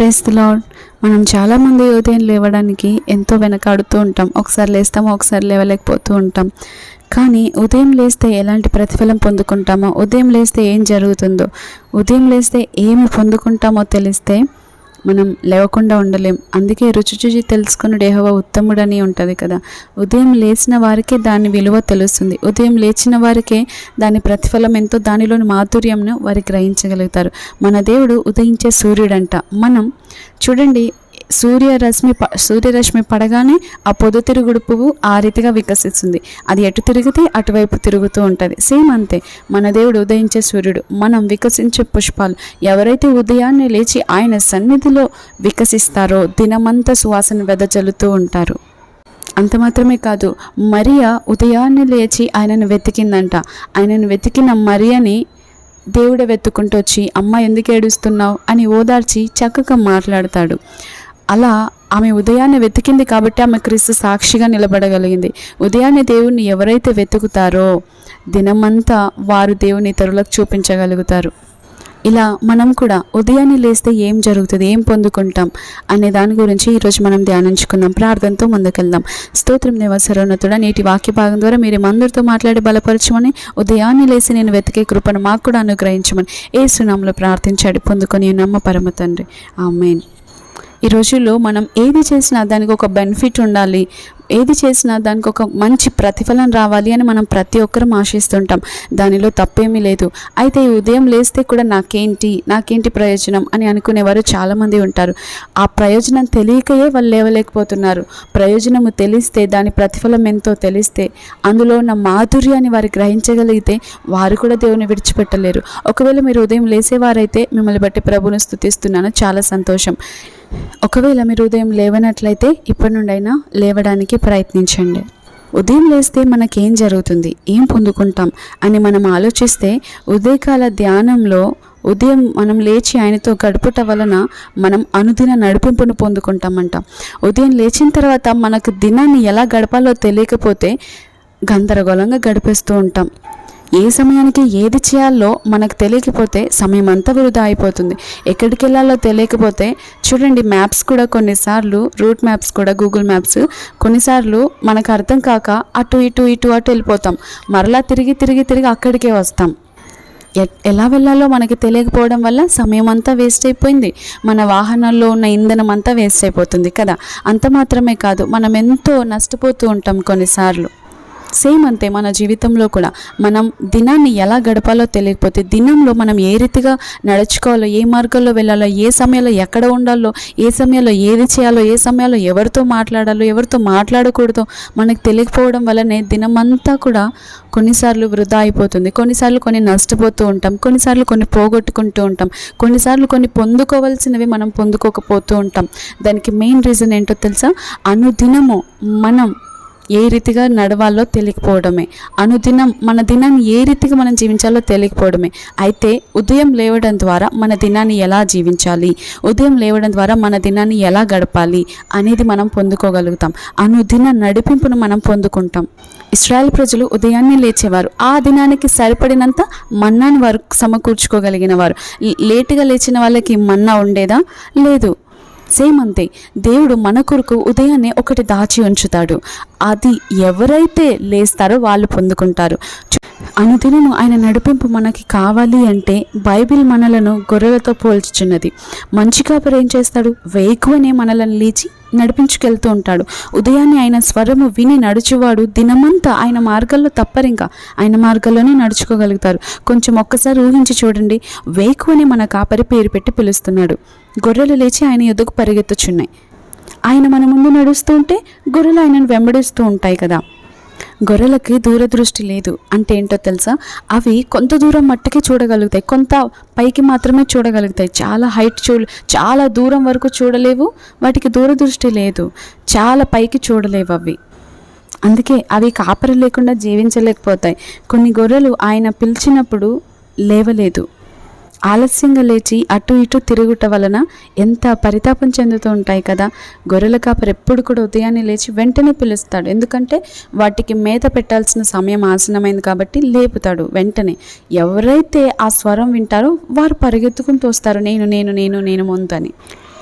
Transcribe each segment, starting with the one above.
Praise lord మనం చాలామంది ఉదయం లేవడానికి ఎంతో వెనకాడుతూ ఉంటాం. ఒకసారి లేస్తామో ఒకసారి లేవలేకపోతూ ఉంటాం. కానీ ఉదయం లేస్తే ఎలాంటి ప్రతిఫలం పొందుకుంటామో? ఉదయం లేస్తే ఏం జరుగుతుందో? ఉదయం లేస్తే ఏమి పొందుకుంటామో తెలిస్తే మనం లేవకుండా ఉండలేం. అందుకే రుచి చుచి తెలుసుకున్న డేహవ ఉత్తముడని ఉంటుంది కదా. ఉదయం లేచిన వారికే దాని విలువ తెలుస్తుంది. ఉదయం లేచిన వారికే దాని ప్రతిఫలం ఎంతో దానిలోని మాధుర్యంను వారు గ్రహించగలుగుతారు. మన దేవుడు ఉదయించే సూర్యుడంట. మనం చూడండి సూర్యరశ్మి ప సూర్యరశ్మి పడగానే ఆ పొద్దుతిరుగుడు పువ్వు ఆ రీతిగా వికసిస్తుంది. అది ఎటు తిరిగితే అటువైపు తిరుగుతూ ఉంటుంది. సేమ్ అంతే. మన దేవుడు ఉదయించే సూర్యుడు. మనం వికసించే పుష్పాలు. ఎవరైతే ఉదయాన్నే లేచి ఆయన సన్నిధిలో వికసిస్తారో దినమంతా సువాసన వెదజల్లుతూ ఉంటారు. అంత మాత్రమే కాదు. మరియా ఉదయాన్నే లేచి ఆయనను వెతికిందంట. ఆయనను వెతికిన మరియని దేవుడే వెతుక్కుంటూ వచ్చి అమ్మ ఎందుకు ఏడుస్తున్నావు? అని ఓదార్చి చక్కగా మాట్లాడతాడు. అలా ఆమె ఉదయాన్నే వెతికింది కాబట్టి ఆమె క్రీస్తు సాక్షిగా నిలబడగలిగింది. ఉదయాన్నే దేవుణ్ణి ఎవరైతే వెతుకుతారో దినమంతా వారు దేవుని ఇతరులకు చూపించగలుగుతారు. ఇలా మనం కూడా ఉదయాన్నే లేస్తే ఏం జరుగుతుంది? ఏం పొందుకుంటాం? అనే దాని గురించి ఈరోజు మనం ధ్యానించుకుందాం ప్రార్థనతో ముందుకెళ్దాం. స్తోత్రం దేవ నేటి వాక్య భాగం ద్వారా మీరు మందరితో మాట్లాడి బలపరచమని ఉదయాన్నే లేసి నేను వెతికే కృపను మాకు కూడా అనుగ్రహించమని ఏ సునాంలో ప్రార్థించాడు పొందుకొని నమ్మ పరమ తండ్రి. ఆమెన్. ఈ రోజుల్లో మనం ఏది చేసినా దానికి ఒక బెనిఫిట్ ఉండాలి. ఏది చేసినా దానికి ఒక మంచి ప్రతిఫలం రావాలి అని మనం ప్రతి ఒక్కరం ఆశిస్తుంటాం. దానిలో తప్పేమీ లేదు. అయితే ఈ ఉదయం లేస్తే కూడా నాకేంటి నాకేంటి ప్రయోజనం అని అనుకునేవారు చాలామంది ఉంటారు. ఆ ప్రయోజనం తెలియకయే వాళ్ళు లేవలేకపోతున్నారు. ప్రయోజనము తెలిస్తే దాని ప్రతిఫలం ఎంతో తెలిస్తే అందులో ఉన్న మాధుర్యాన్ని వారు గ్రహించగలిగితే వారు కూడా దేవుని విడిచిపెట్టలేరు. ఒకవేళ మీరు ఉదయం లేసేవారైతే మిమ్మల్ని బట్టి ప్రభును స్థుతిస్తున్నాను చాలా సంతోషం. ఒకవేళ మీరు ఉదయం లేవనట్లయితే ఇప్పటి నుండైనా లేవడానికి ప్రయత్నించండి. ఉదయం లేస్తే మనకేం జరుగుతుంది? ఏం పొందుకుంటాం? అని మనం ఆలోచిస్తే ఉదయకాల ధ్యానంలో ఉదయం మనం లేచి ఆయనతో గడుపుట వలన మనం అనుదిన నడిపింపును పొందుకుంటామంట. ఉదయం లేచిన తర్వాత మనకు దినాన్ని ఎలా గడపాలో తెలియకపోతే గందరగోళంగా గడిపేస్తూ ఉంటాం. ఏ సమయానికి ఏది చేయాలో మనకు తెలియకపోతే సమయం అంతా వృధా అయిపోతుంది. ఎక్కడికి వెళ్ళాలో తెలియకపోతే చూడండి మ్యాప్స్ కూడా కొన్నిసార్లు రూట్ మ్యాప్స్ కూడా గూగుల్ మ్యాప్స్ కొన్నిసార్లు మనకు అర్థం కాక అటు ఇటు ఇటు అటు వెళ్ళిపోతాం. మరలా తిరిగి తిరిగి తిరిగి అక్కడికే వస్తాం. ఎ- ఎలా వెళ్ళాలో మనకి తెలియకపోవడం వల్ల సమయం అంతా వేస్ట్ అయిపోయింది. మన వాహనాల్లో ఉన్న ఇంధనం అంతా వేస్ట్ అయిపోతుంది కదా. అంత మాత్రమే కాదు మనం ఎంతో నష్టపోతూ ఉంటాం కొన్నిసార్లు. సేమ్ అంతే మన జీవితంలో కూడా. మనం దినాన్ని ఎలా గడపాలో తెలియకపోతే దినంలో మనం ఏ రీతిగా నడుచుకోవాలో ఏ మార్గంలో వెళ్ళాలో ఏ సమయంలో ఎక్కడ ఉండాలో ఏ సమయంలో ఏది చేయాలో ఏ సమయంలో ఎవరితో మాట్లాడాలో ఎవరితో మాట్లాడకూడదో మనకు తెలియకపోవడం వల్లనే దినమంతా కూడా కొన్నిసార్లు వృధా అయిపోతుంది. కొన్నిసార్లు కొన్ని నష్టపోతూ ఉంటాం. కొన్నిసార్లు కొన్ని పోగొట్టుకుంటూ ఉంటాం. కొన్నిసార్లు కొన్ని పొందుకోవాల్సినవి మనం పొందుకోకపోతూ ఉంటాం. దానికి మెయిన్ రీజన్ ఏంటో తెలుసా? అనుదినము మనం ఏ రీతిగా నడవాలో తెలియకపోవడమే. అనుదినం మన దినాన్ని ఏ రీతిగా మనం జీవించాలో తెలియకపోవడమే. అయితే ఉదయం లేవడం ద్వారా మన దినాన్ని ఎలా జీవించాలి? ఉదయం లేవడం ద్వారా మన దినాన్ని ఎలా గడపాలి అనేది మనం పొందుకోగలుగుతాం. అనుదిన నడిపింపును మనం పొందుకుంటాం. ఇస్రాయల్ ప్రజలు ఉదయాన్నే లేచేవారు. ఆ దినానికి సరిపడినంత మన్నాను వారు సమకూర్చుకోగలిగిన వారు. లేటుగా లేచిన వాళ్ళకి మన్నా ఉండేదా? లేదు. సేమ్ అంతే దేవుడు మన కొరకు ఉదయాన్నే ఒకటి దాచి ఉంచుతాడు. అది ఎవరైతే లేస్తారో వాళ్ళు పొందుకుంటారు. అనుదినము ఆయన నడిపింపు మనకి కావాలి అంటే బైబిల్ మనలను గొర్రెలతో పోల్చుచున్నది. మంచి కాపరి ఏం చేస్తాడు? వేకువనే మనలను లేచి నడిపించుకెళ్తూ ఉంటాడు. ఉదయాన్నే ఆయన స్వరము విని నడుచువాడు దినమంతా ఆయన మార్గాల్లో తప్పరింకా ఆయన మార్గాల్లోనే నడుచుకోగలుగుతారు. కొంచెం ఒక్కసారి ఊహించి చూడండి. వేకువని మన కాపరి పేరు పెట్టి పిలుస్తున్నాడు. గొర్రెలు లేచి ఆయన ఎదుగు పరిగెత్తుచున్నాయి. ఆయన మన ముందు నడుస్తూ ఉంటే గొర్రెలు ఆయనను వెంబడిస్తూ ఉంటాయి కదా. గొర్రెలకి దూరదృష్టి లేదు అంటే ఏంటో తెలుసా? అవి కొంత దూరం మట్టుకే చూడగలుగుతాయి. కొంత పైకి మాత్రమే చూడగలుగుతాయి. చాలా హైట్ చూ చాలా దూరం వరకు చూడలేవు. వాటికి దూరదృష్టి లేదు. చాలా పైకి చూడలేవు అవి. అందుకే అవి కాపరి లేకుండా జీవించలేకపోతాయి. కొన్ని గొర్రెలు ఆయన పిలిచినప్పుడు లేవలేదు. ఆలస్యంగా లేచి అటు ఇటు తిరుగుట వలన ఎంత పరితాపం చెందుతూ ఉంటాయి కదా. గొర్రెల కాపరి ఎప్పుడు కూడా ఉదయాన్నే లేచి వెంటనే పిలుస్తాడు. ఎందుకంటే వాటికి మేత పెట్టాల్సిన సమయం ఆసనమైంది కాబట్టి లేపుతాడు వెంటనే. ఎవరైతే ఆ స్వరం వింటారో వారు పరిగెత్తుకుని తోస్తారు నేను నేను నేను నేను ముందని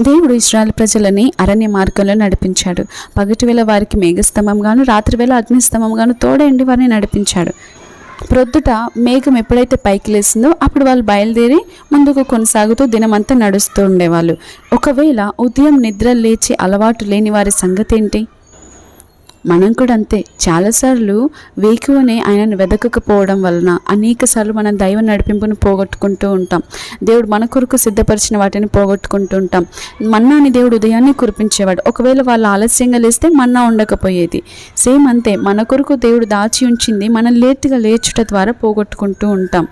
దేవుడు ఇస్రాయల్ ప్రజలని అరణ్య మార్గంలో నడిపించాడు. పగటివేళ వారికి మేఘస్తంభంగాను రాత్రివేళ అగ్నిస్తంభంగాను తోడండి వారిని నడిపించాడు. ప్రొద్దుట మేఘం ఎప్పుడైతే పైకి లేసిందో అప్పుడు వాళ్ళు బయలుదేరి ముందుకు కొనసాగుతూ దినమంతా నడుస్తూ ఉండేవాళ్ళు. ఒకవేళ ఉదయం నిద్ర లేచి అలవాటు లేని వారి సంగతి ఏంటి? మనం కూడా అంతే. చాలాసార్లు వేకువనే ఆయనను వెదకకపోవడం వలన అనేక సార్లు మనం దైవ నడిపింపును పోగొట్టుకుంటూ ఉంటాం. దేవుడు మన కొరకు సిద్ధపరిచిన వాటిని పోగొట్టుకుంటూ ఉంటాం. మన్నాని దేవుడు ఉదయాన్నే కురిపించేవాడు. ఒకవేళ వాళ్ళు ఆలస్యంగా లేస్తే మన్నా ఉండకపోయేది. సేమ్ అంతే. మన కొరకు దేవుడు దాచి ఉంచింది మనం లేటుగా లేచుట ద్వారా పోగొట్టుకుంటూ ఉంటాం.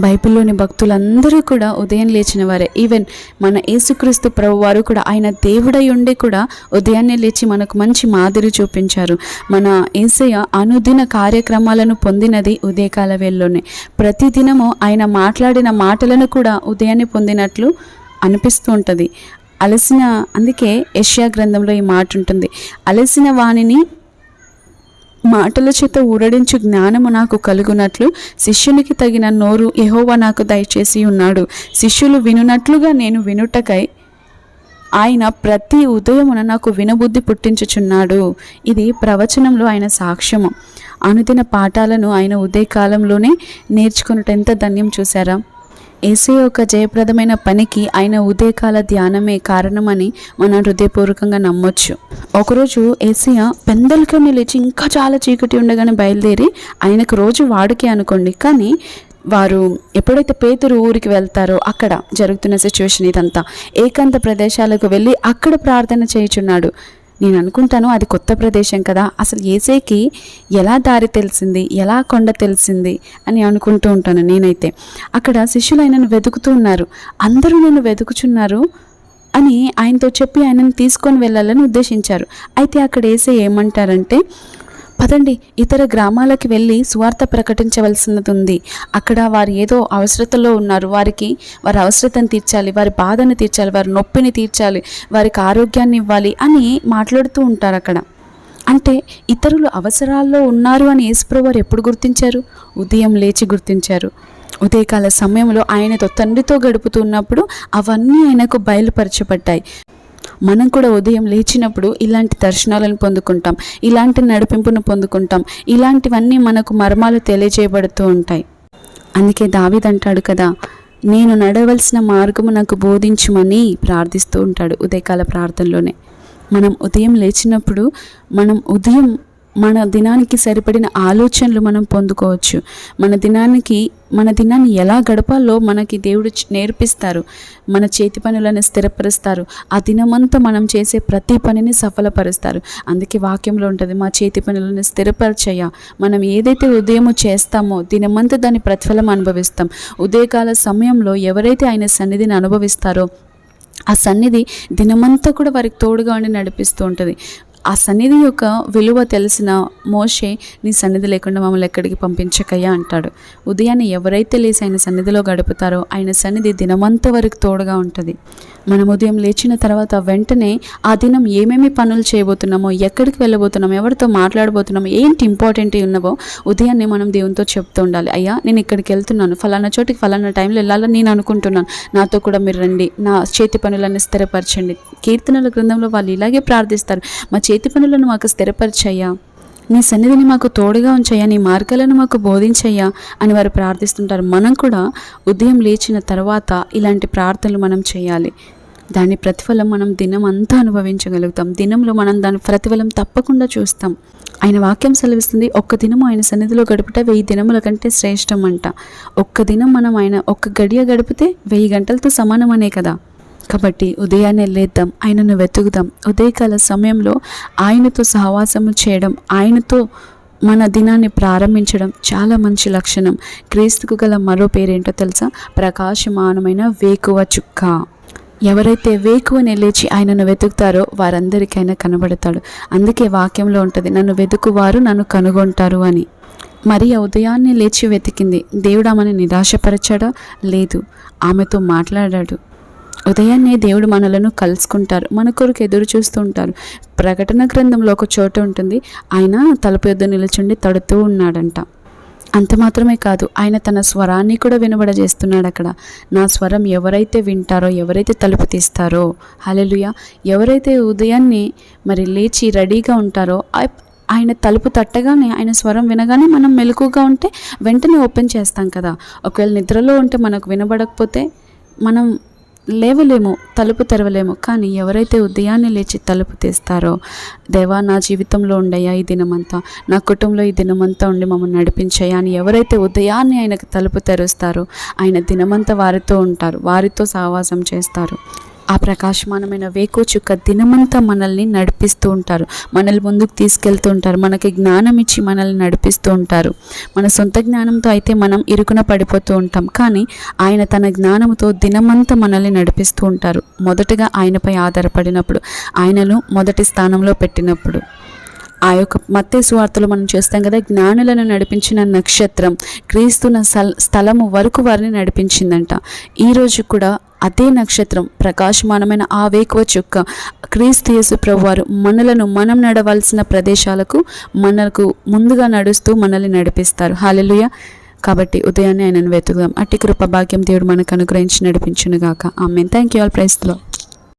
బైబిల్లోని భక్తులందరూ కూడా ఉదయం లేచిన వారే. ఈవెన్ మన యేసుక్రీస్తు ప్రభు వారు కూడా ఆయన దేవుడై ఉండి కూడా ఉదయాన్నే లేచి మనకు మంచి మాదిరి చూపించారు. మన ఏసయ్య అనుదిన కార్యక్రమాలను పొందినది ఉదయకాల వేళలోనే ప్రతిదినము ఆయన మాట్లాడిన మాటలను కూడా ఉదయాన్నే పొందినట్లు అనిపిస్తూ ఉంటుంది. అలసిన అందుకే యష్యా గ్రంథంలో ఈ మాట ఉంటుంది అలసిన వాణిని మాటల చేత ఊరడించు జ్ఞానము నాకు కలుగునట్లు శిష్యునికి తగిన నోరు ఎహోవా నాకు దయచేసి ఉన్నాడు. శిష్యులు వినునట్లుగా నేను వినుటకై ఆయన ప్రతి ఉదయమున నాకు వినబుద్ధి పుట్టించుచున్నాడు. ఇది ప్రవచనంలో ఆయన సాక్ష్యము. అనుదిన పాఠాలను ఆయన ఉదయకాలంలోనే నేర్చుకున్నట్టు ఎంత ధన్యం చూసారా ఏసే యొక్క జయప్రదమైన పనికి ఆయన ఉదయకాల ధ్యానమే కారణమని మనం హృదయపూర్వకంగా నమ్మొచ్చు. ఒకరోజు ఏసియా పెందలకొని లేచి ఇంకా చాలా చీకటి ఉండగానే బయలుదేరి ఆయనకు రోజు వాడుకే అనుకోండి. కానీ వారు ఎప్పుడైతే పేతురు ఊరికి వెళ్తారో అక్కడ జరుగుతున్న సిచ్యువేషన్ ఇదంతా. ఏకాంత ప్రదేశాలకు వెళ్ళి అక్కడ ప్రార్థన చేయుచున్నాడు. నేను అనుకుంటాను అది కొత్త ప్రదేశం కదా. అసలు ఏసేకి ఎలా దారి తెలిసింది? ఎలా కొండ తెలిసింది? అని అనుకుంటూ ఉంటాను నేనైతే. అక్కడ శిష్యులు ఆయనను వెతుకుతూ ఉన్నారు. అందరూ నేను వెతుకుచున్నారు అని ఆయనతో చెప్పి ఆయనను తీసుకొని వెళ్ళాలని ఉద్దేశించారు. అయితే అక్కడ ఏసే ఏమంటారంటే పదండి ఇతర గ్రామాలకు వెళ్ళి సువార్త ప్రకటించవలసినది ఉంది అక్కడ వారు ఏదో అవసరతలో ఉన్నారు. వారికి వారి అవసరతను తీర్చాలి వారి బాధను తీర్చాలి వారి నొప్పిని తీర్చాలి వారికి ఆరోగ్యాన్ని ఇవ్వాలి అని మాట్లాడుతూ ఉంటారు అక్కడ అంటే ఇతరులు అవసరాల్లో ఉన్నారు అని యేసుప్రభు వారు ఎప్పుడు గుర్తించారు? ఉదయం లేచి గుర్తించారు. ఉదయకాల సమయంలో ఆయనతో తండ్రితో గడుపుతున్నప్పుడు అవన్నీ ఆయనకు బయలుపరచబడ్డాయి. మనం కూడా ఉదయం లేచినప్పుడు ఇలాంటి దర్శనాలను పొందుకుంటాం ఇలాంటి నడిపింపును పొందుకుంటాం ఇలాంటివన్నీ మనకు మర్మాలు తెలియజేయబడుతూ ఉంటాయి. అందుకే దావిదంటాడు కదా నేను నడవలసిన మార్గము నాకు బోధించుమని ప్రార్థిస్తూ ఉంటాడు ఉదయకాల ప్రార్థనలోనే. మనం ఉదయం లేచినప్పుడు మనం ఉదయం మన దినానికి సరిపడిన ఆలోచనలు మనం పొందుకోవచ్చు. మన దినానికి మన దినాన్ని ఎలా గడపాలో మనకి దేవుడు నేర్పిస్తారు. మన చేతి పనులను స్థిరపరుస్తారు. ఆ దినమంతా మనం చేసే ప్రతి పనిని సఫలపరుస్తారు. అందుకే వాక్యంలో ఉంటుంది మా చేతి పనులను స్థిరపరచయ్య. మనం ఏదైతే ఉదయము చేస్తామో దినమంతా దాని ప్రతిఫలం అనుభవిస్తాం. ఉదయకాల సమయంలో ఎవరైతే ఆయన సన్నిధిని అనుభవిస్తారో ఆ సన్నిధి దినమంతా కూడా వారికి తోడుగా ఉండి నడిపిస్తూ ఉంటుంది. ఆ సన్నిధి యొక్క విలువ తెలిసిన మోషే నీ సన్నిధి లేకుండా మమ్మల్ని ఎక్కడికి పంపించకయ్యా అంటాడు. ఉదయాన్నే ఎవరైతే లేచి ఆయన సన్నిధిలో గడుపుతారో ఆయన సన్నిధి దినమంతా వరకు తోడుగా ఉంటుంది. మనం ఉదయం లేచిన తర్వాత వెంటనే ఆ దినం ఏమేమి పనులు చేయబోతున్నామో ఎక్కడికి వెళ్ళబోతున్నామో ఎవరితో మాట్లాడబోతున్నామో ఏంటి ఇంపార్టెంట్ ఉన్నవో ఉదయాన్నే మనం దేవునితో చెప్తూ ఉండాలి. అయ్యా నేను ఇక్కడికి వెళ్తున్నాను. ఫలానా చోటికి ఫలానా టైంలో వెళ్ళాలని నేను అనుకుంటున్నాను. నాతో కూడా మీరు రండి. నా చేతి పనులన్నీ స్థిరపరచండి. కీర్తనల గ్రంథంలో వాళ్ళు ఇలాగే ప్రార్థిస్తారు. మా చేతి పనులను మాకు స్థిరపరిచయ్యా. నీ సన్నిధిని మాకు తోడుగా ఉంచయ్యా. నీ మార్గాలను మాకు బోధించయ్యా అని వారు ప్రార్థిస్తుంటారు. మనం కూడా ఉదయం లేచిన తర్వాత ఇలాంటి ప్రార్థనలు మనం చేయాలి. దాని ప్రతిఫలం మనం దినం అంతా అనుభవించగలుగుతాం. దినంలో మనం దాని ప్రతిఫలం తప్పకుండా చూస్తాం. ఆయన వాక్యం సెలవిస్తుంది ఒక్క దినము ఆయన సన్నిధిలో గడుపుట వెయ్యి దినముల కంటే శ్రేష్టం అంట. ఒక్క దినం మనం ఆయన ఒక్క గడియ గడిపితే వెయ్యి గంటలతో సమానమనే కదా. కాబట్టి ఉదయాన్నే లేద్దాం ఆయనను వెతుకుదాం. ఉదయకాల సమయంలో ఆయనతో సహవాసము చేయడం ఆయనతో మన దినాన్ని ప్రారంభించడం చాలా మంచి లక్షణం. క్రీస్తుకు గల మరో పేరేంటో తెలుసా? ప్రకాశమానమైన వేకువ చుక్క. ఎవరైతే వేకువని లేచి ఆయనను వెతుకుతారో వారందరికీ కనబడతాడు. అందుకే వాక్యంలో ఉంటుంది నన్ను వెతుకువారు నన్ను కనుగొంటారు అని. మరి ఉదయాన్నే లేచి వెతికింది దేవుడు ఆమెను నిరాశపరచాడా? లేదు ఆమెతో మాట్లాడాడు. ఉదయాన్నే దేవుడు మనలను కలుసుకుంటారు మన కొరకు ఎదురు చూస్తూ ఉంటారు. ప్రకటన గ్రంథంలో ఒక చోట ఉంటుంది ఆయన తలుపు యొద్ద నిలుచుండి తడుతూ ఉన్నాడంట. అంత మాత్రమే కాదు ఆయన తన స్వరాన్ని కూడా వినబడజేస్తున్నాడు అక్కడ. నా స్వరం ఎవరైతే వింటారో ఎవరైతే తలుపు తీస్తారో హలెలుయ ఎవరైతే ఉదయాన్నే మరి లేచి రెడీగా ఉంటారో ఆయన తలుపు తట్టగానే ఆయన స్వరం వినగానే మనం మెలకుగా ఉంటే వెంటనే ఓపెన్ చేస్తాం కదా. ఒకవేళ నిద్రలో ఉంటే మనకు వినబడకపోతే మనం లేవలేము తలుపు తెరవలేము. కానీ ఎవరైతే ఉదయాన్నే లేచి తలుపు తీస్తారో దేవా నా జీవితంలో ఉండయా ఈ దినమంతా? నా కుటుంబంలో ఈ దినమంతా ఉండి మమ్మల్ని నడిపించాయా అని ఎవరైతే ఉదయాన్నే ఆయనకు తలుపు తెరుస్తారో ఆయన దినమంతా వారితో ఉంటారు వారితో సహవాసం చేస్తారు. ఆ ప్రకాశమానమైన వేకు చుక్క దినమంతా మనల్ని నడిపిస్తూ ఉంటారు. మనల్ని ముందుకు తీసుకెళ్తూ ఉంటారు. మనకి జ్ఞానం ఇచ్చి మనల్ని నడిపిస్తూ ఉంటారు. మన సొంత జ్ఞానంతో అయితే మనం ఇరుకున పడిపోతూ ఉంటాం. కానీ ఆయన తన జ్ఞానంతో దినమంతా మనల్ని నడిపిస్తూ ఉంటారు. మొదటగా ఆయనపై ఆధారపడినప్పుడు ఆయనను మొదటి స్థానంలో పెట్టినప్పుడు. ఆ యొక్క మత్తే సువార్తలు మనం చేస్తాం కదా జ్ఞానులను నడిపించిన నక్షత్రం క్రీస్తున్న స్థలము వరకు వారిని నడిపించిందంట. ఈరోజు కూడా అదే నక్షత్రం ప్రకాశమానమైన ఆ వేకువ చుక్క క్రీస్తు యేసు ప్రభువారు మనలను మనం నడవాల్సిన ప్రదేశాలకు మనకు ముందుగా నడుస్తూ మనల్ని నడిపిస్తారు. హాలెలుయ కాబట్టి ఉదయాన్నే ఆయనను వెతుకుదాం. అట్టి కృప భాగ్యం దేవుడు మనకు అనుగ్రహించి నడిపించునుగాక. ఆమె థ్యాంక్ యూ ఆల్ ప్రైస్లో